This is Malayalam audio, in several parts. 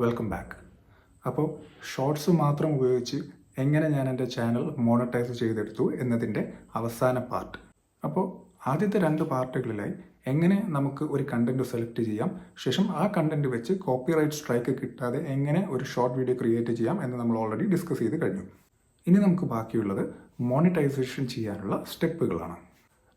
വെൽക്കം ബാക്ക് അപ്പോൾ ഷോർട്സ് മാത്രം ഉപയോഗിച്ച് എങ്ങനെ ഞാൻ എന്റെ ചാനൽ മോണറ്റൈസ് ചെയ്തെടുത്തു എന്നതിന്റെ അവസാന പാർട്ട് അപ്പോൾ ആദ്യത്തെ രണ്ട് പാർട്ടുകളിലായി എങ്ങനെ നമുക്ക് ഒരു കണ്ടന്റ് സെലക്ട് ചെയ്യാം ശേഷം ആ കണ്ടന്റ് വെച്ച് കോപ്പിറൈറ്റ് സ്ട്രൈക്ക് കിട്ടാതെ എങ്ങനെ ഒരു ഷോർട്ട് വീഡിയോ ക്രിയേറ്റ് ചെയ്യാം എന്ന് നമ്മൾ ഓൾറെഡി ഡിസ്കസ് ചെയ്ത് കഴിഞ്ഞു. ഇനി നമുക്ക് ബാക്കിയുള്ളത് മോണിറ്റൈസേഷൻ ചെയ്യാനുള്ള സ്റ്റെപ്പുകളാണ്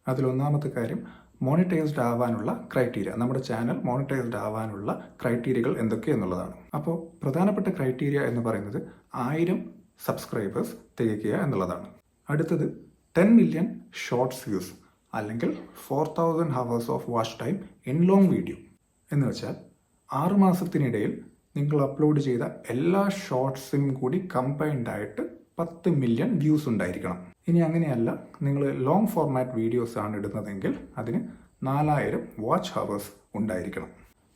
അതിലൊന്നാമത്തെ കാര്യം മോണിറ്റൈസ്ഡ് ആവാനുള്ള ക്രൈറ്റീരിയ നമ്മുടെ ചാനൽ മോണിറ്റൈസ്ഡ് ആവാനുള്ള ക്രൈറ്റീരിയകൾ എന്തൊക്കെ എന്നുള്ളതാണ്. അപ്പോൾ പ്രധാനപ്പെട്ട ക്രൈറ്റീരിയ എന്ന് പറയുന്നത് ആയിരം സബ്സ്ക്രൈബേഴ്സ് തികയ്ക്കുക എന്നുള്ളതാണ്. അടുത്തത് ടെൻ മില്യൺ ഷോർട്ട്സ് വ്യൂസ് അല്ലെങ്കിൽ four thousand hours of watch time in long video എന്ന് വെച്ചാൽ ആറ് മാസത്തിനിടയിൽ നിങ്ങൾ അപ്ലോഡ് ചെയ്ത എല്ലാ ഷോർട്ട്സും കൂടി കമ്പൈൻഡ് ആയിട്ട് പത്ത് മില്യൺ വ്യൂസ് ഉണ്ടായിരിക്കണം. ഇനി അങ്ങനെയല്ല നിങ്ങൾ ലോങ് ഫോർമാറ്റ് വീഡിയോസ് ആണ് ഇടുന്നതെങ്കിൽ അതിന് നാലായിരം വാച്ച് ഹവേഴ്സ് ഉണ്ടായിരിക്കണം.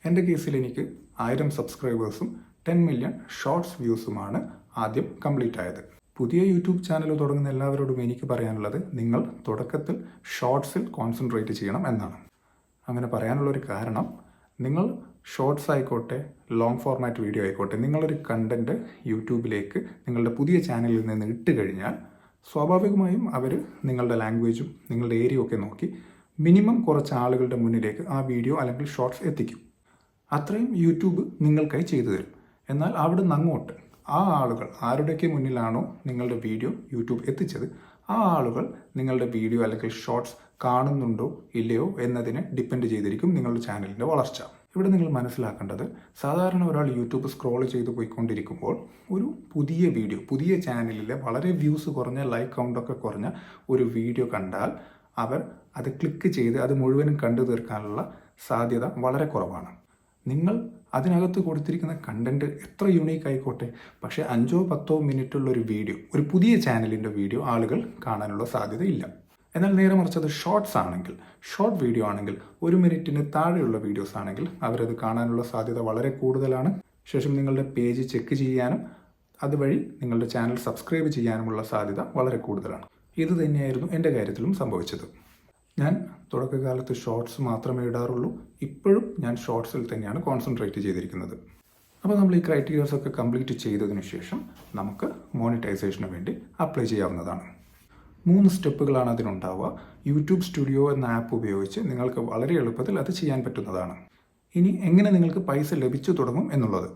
എന്റെ കേസിൽ എനിക്ക് ആയിരം സബ്സ്ക്രൈബേഴ്സും ടെൻ മില്യൺ ഷോർട്സ് വ്യൂസുമാണ് ആദ്യം കംപ്ലീറ്റ് ആയത്. പുതിയ യൂട്യൂബ് ചാനൽ തുടങ്ങുന്ന എല്ലാവരോടും എനിക്ക് പറയാനുള്ളത് നിങ്ങൾ തുടക്കത്തിൽ ഷോർട്സിൽ കോൺസെൻട്രേറ്റ് ചെയ്യണം എന്നാണ്. അങ്ങനെ പറയാനുള്ളൊരു കാരണം നിങ്ങൾ ഷോർട്സ് ആയിക്കോട്ടെ ലോങ് ഫോർമാറ്റ് വീഡിയോ ആയിക്കോട്ടെ നിങ്ങളൊരു കണ്ടന്റ് യൂട്യൂബിലേക്ക് നിങ്ങളുടെ പുതിയ ചാനലിൽ നിന്ന് ഇട്ട് കഴിഞ്ഞാൽ സ്വാഭാവികമായും അവർ നിങ്ങളുടെ ലാംഗ്വേജും നിങ്ങളുടെ ഏരിയ ഒക്കെ നോക്കി മിനിമം കുറച്ച് ആളുകളുടെ മുന്നിലേക്ക് ആ വീഡിയോ അല്ലെങ്കിൽ ഷോർട്സ് എത്തിക്കും. അത്രയും യൂട്യൂബ് നിങ്ങൾക്കായി ചെയ്തു തരും. എന്നാൽ അവിടെ നിന്ന് അങ്ങോട്ട് ആ ആളുകൾ ആരുടെയൊക്കെ മുന്നിലാണോ നിങ്ങളുടെ വീഡിയോ യൂട്യൂബ് എത്തിച്ചത് ആ ആളുകൾ നിങ്ങളുടെ വീഡിയോ അല്ലെങ്കിൽ ഷോർട്സ് കാണുന്നുണ്ടോ ഇല്ലയോ എന്നതിനെ ഡിപ്പെൻഡ് ചെയ്തിരിക്കും നിങ്ങളുടെ ചാനലിന്റെ വളർച്ച. ഇവിടെ നിങ്ങൾ മനസ്സിലാക്കേണ്ടത് സാധാരണ ഒരാൾ യൂട്യൂബ് സ്ക്രോൾ ചെയ്ത് പോയിക്കൊണ്ടിരിക്കുമ്പോൾ ഒരു പുതിയ വീഡിയോ പുതിയ ചാനലിലെ വളരെ വ്യൂസ് കുറഞ്ഞ ലൈക്ക് കൗണ്ടൊക്കെ കുറഞ്ഞ ഒരു വീഡിയോ കണ്ടാൽ അവർ അത് ക്ലിക്ക് ചെയ്ത് അത് മുഴുവനും കണ്ടു തീർക്കാനുള്ള സാധ്യത വളരെ കുറവാണ്. നിങ്ങൾ അതിനകത്ത് കൊടുത്തിരിക്കുന്ന കണ്ടന്റ് എത്ര യുണീക്ക് ആയിക്കോട്ടെ പക്ഷേ അഞ്ചോ പത്തോ മിനിറ്റുള്ള ഒരു വീഡിയോ ഒരു പുതിയ ചാനലിന്റെ വീഡിയോ ആളുകൾ കാണാനുള്ള സാധ്യത ഇല്ല എന്നാൽ നേരെ മറിച്ച് അത് ഷോർട്സ് ആണെങ്കിൽ ഷോർട്ട് വീഡിയോ ആണെങ്കിൽ ഒരു മിനിറ്റിന് താഴെയുള്ള വീഡിയോസ് ആണെങ്കിൽ അവരത് കാണാനുള്ള സാധ്യത വളരെ കൂടുതലാണ്. ശേഷം നിങ്ങളുടെ പേജ് ചെക്ക് ചെയ്യാനും അതുവഴി നിങ്ങളുടെ ചാനൽ സബ്സ്ക്രൈബ് ചെയ്യാനുമുള്ള സാധ്യത വളരെ കൂടുതലാണ്. ഇത് തന്നെയായിരുന്നു എന്റെ കാര്യത്തിലും സംഭവിച്ചത്. ഞാൻ തുടക്കകാലത്ത് ഷോർട്സ് മാത്രമേ ഇടാറുള്ളൂ. ഇപ്പോഴും ഞാൻ ഷോർട്സിൽ തന്നെയാണ് കോൺസെൻട്രേറ്റ് ചെയ്തിരിക്കുന്നത്. അപ്പോൾ നമ്മൾ ഈ ക്രൈറ്റീരിയാസ് ഒക്കെ കംപ്ലീറ്റ് ചെയ്തതിനു ശേഷം നമുക്ക് മോണിറ്റൈസേഷന് വേണ്ടി അപ്ലൈ ചെയ്യാവുന്നതാണ്. മൂന്ന് സ്റ്റെപ്പുകളാണ് അതിനുണ്ടാവുക. യൂട്യൂബ് സ്റ്റുഡിയോ എന്ന ആപ്പ് ഉപയോഗിച്ച് നിങ്ങൾക്ക് വളരെ എളുപ്പത്തിൽ അത് ചെയ്യാൻ പറ്റുന്നതാണ്. ഇനി എങ്ങനെ നിങ്ങൾക്ക് പൈസ ലഭിച്ചു തുടങ്ങും എന്നുള്ളത്.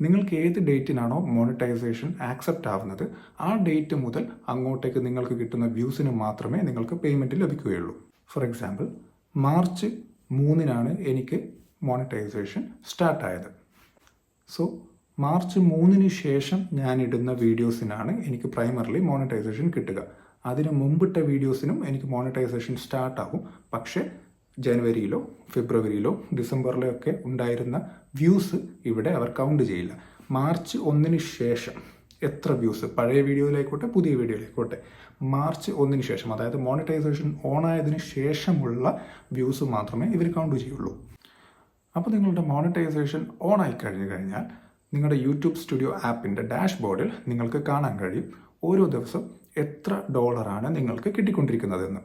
നിങ്ങൾക്ക് ഏത് ഡേറ്റിനാണോ മോണിറ്റൈസേഷൻ ആക്സെപ്റ്റ് ആവുന്നത് ആ ഡേറ്റ് മുതൽ അങ്ങോട്ടേക്ക് നിങ്ങൾക്ക് കിട്ടുന്ന വ്യൂസിന് മാത്രമേ നിങ്ങൾക്ക് പേയ്മെന്റ് ലഭിക്കുകയുള്ളൂ. ഫോർ എക്സാമ്പിൾ മാർച്ച് മൂന്നിനാണ് എനിക്ക് മോണിറ്റൈസേഷൻ സ്റ്റാർട്ടായത് സോ മാർച്ച് മൂന്നിന് ശേഷം ഞാനിടുന്ന വീഡിയോസിനാണ് എനിക്ക് പ്രൈമറിലി മോണിറ്റൈസേഷൻ കിട്ടുക. അതിന് മുമ്പിട്ട വീഡിയോസിനും എനിക്ക് മോണിറ്റൈസേഷൻ സ്റ്റാർട്ടാകും പക്ഷേ ജനുവരിയിലോ ഫെബ്രുവരിയിലോ ഡിസംബറിലോ ഒക്കെ ഉണ്ടായിരുന്ന വ്യൂസ് ഇവിടെ അവർ കൗണ്ട് ചെയ്യില്ല. മാർച്ച് ഒന്നിന് ശേഷം എത്ര വ്യൂസ് പഴയ വീഡിയോയിലേക്കോട്ടെ പുതിയ വീഡിയോയിലേക്കോട്ടെ മാർച്ച് ഒന്നിന് ശേഷം അതായത് മോണിറ്റൈസേഷൻ ഓൺ ആയതിനു ശേഷമുള്ള വ്യൂസ് മാത്രമേ ഇവർ കൗണ്ട് ചെയ്യുള്ളൂ. അപ്പോൾ നിങ്ങളുടെ മോണിറ്റൈസേഷൻ ഓൺ ആയി കഴിഞ്ഞു കഴിഞ്ഞാൽ നിങ്ങളുടെ യൂട്യൂബ് സ്റ്റുഡിയോ ആപ്പിന്റെ ഡാഷ്ബോർഡിൽ നിങ്ങൾക്ക് കാണാൻ കഴിയും. ഓരോ ദിവസം എത്ര ഡോളറാണ് നിങ്ങൾക്ക് കിട്ടിക്കൊണ്ടിരിക്കുന്നതെന്ന്.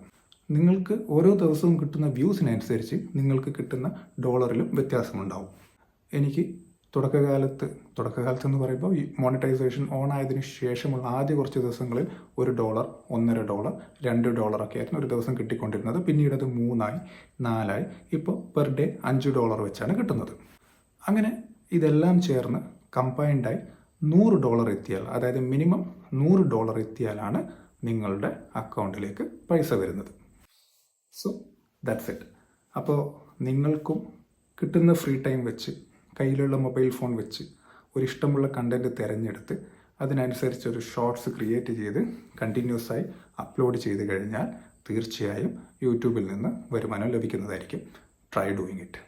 നിങ്ങൾക്ക് ഓരോ ദിവസവും കിട്ടുന്ന വ്യൂസിനനുസരിച്ച് നിങ്ങൾക്ക് കിട്ടുന്ന ഡോളറിലും വ്യത്യാസമുണ്ടാവും. എനിക്ക് തുടക്കകാലത്ത് തുടക്കകാലത്ത് എന്ന് പറയുമ്പോൾ ഈ മോണിറ്റൈസേഷൻ ഓൺ ആയതിനു ശേഷമുള്ള ആദ്യ കുറച്ച് ദിവസങ്ങളിൽ ഒരു ഡോളർ ഒന്നര ഡോളർ രണ്ട് ഡോളറൊക്കെ ആയിരുന്നു ഒരു ദിവസം കിട്ടിക്കൊണ്ടിരുന്നത്. പിന്നീട് അത് മൂന്നായി നാലായി ഇപ്പോൾ പെർ ഡേ അഞ്ച് ഡോളർ വെച്ചാണ് കിട്ടുന്നത്. അങ്ങനെ ഇതെല്ലാം ചേർന്ന് കമ്പൈൻഡായി നൂറ് ഡോളർ എത്തിയാൽ അതായത് മിനിമം നൂറ് ഡോളർ എത്തിയാലാണ് നിങ്ങളുടെ അക്കൗണ്ടിലേക്ക് പൈസ വരുന്നത്. സോ ദാറ്റ്സ് ഇറ്റ് അപ്പോൾ നിങ്ങൾക്കും കിട്ടുന്ന ഫ്രീ ടൈം വെച്ച് കയ്യിലുള്ള മൊബൈൽ ഫോൺ വെച്ച് ഒരു ഇഷ്ടമുള്ള കണ്ടന്റ് തിരഞ്ഞെടുത്ത് അതിനനുസരിച്ച് ഒരു ഷോർട്സ് ക്രിയേറ്റ് ചെയ്ത് കണ്ടിന്യൂസ് ആയി അപ്ലോഡ് ചെയ്ത് കഴിഞ്ഞാൽ തീർച്ചയായും യൂട്യൂബിൽ നിന്ന് വരുമാനം ലഭിക്കുന്നതായിരിക്കും. Try doing it